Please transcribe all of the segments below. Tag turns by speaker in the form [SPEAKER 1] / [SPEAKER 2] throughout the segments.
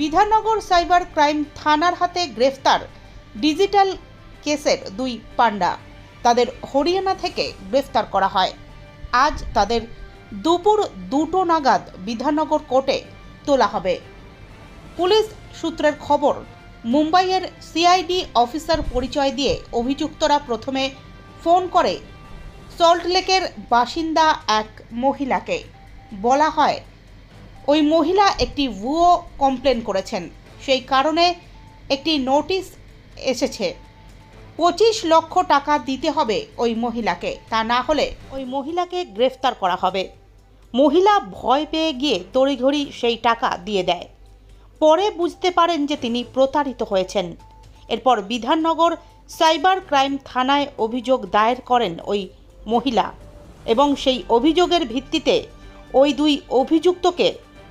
[SPEAKER 1] Bidhannagar cyber crime থানার হাতে গ্রেফতার ডিজিটাল কেসের দুই পান্ডা তাদের হরিয়ানা থেকে গ্রেফতার করা হয়। আজ তাদের দুপুর দুটো নাগাদ বিধাননগর কোর্টে তোলা হবে। পুলিশ সূত্রের খবর, মুম্বাইয়ের সিআইডি অফিসার পরিচয় দিয়ে অভিযুক্তরা প্রথমে ফোন করে সল্টলেকের বাসিন্দা এক মহিলাকে। বলা হয় ওই মহিলা একটি ভুয়ো কমপ্লেন করেছেন। সেই কারণে একটি নোটিশ এসেছে। পঁচিশ লক্ষ টাকা দিতে হবে ওই মহিলাকে, তা না হলে ওই মহিলাকে গ্রেফতার করা হবে। মহিলা ভয় পেয়ে গিয়ে তড়িঘড়ি সেই টাকা দিয়ে দেয়। পরে বুঝতে পারেন যে তিনি প্রতারিত হয়েছেন। এরপর বিধাননগর সাইবার ক্রাইম থানায় অভিযোগ দায়ের করেন ওই মহিলা এবং সেই অভিযোগের ভিত্তিতে ওই দুই অভিযুক্তকে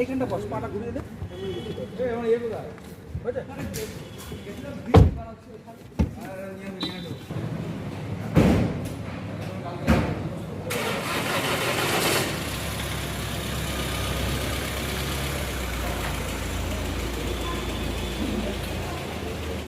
[SPEAKER 2] এইখানটা বস পাটা ঘুরিয়ে দে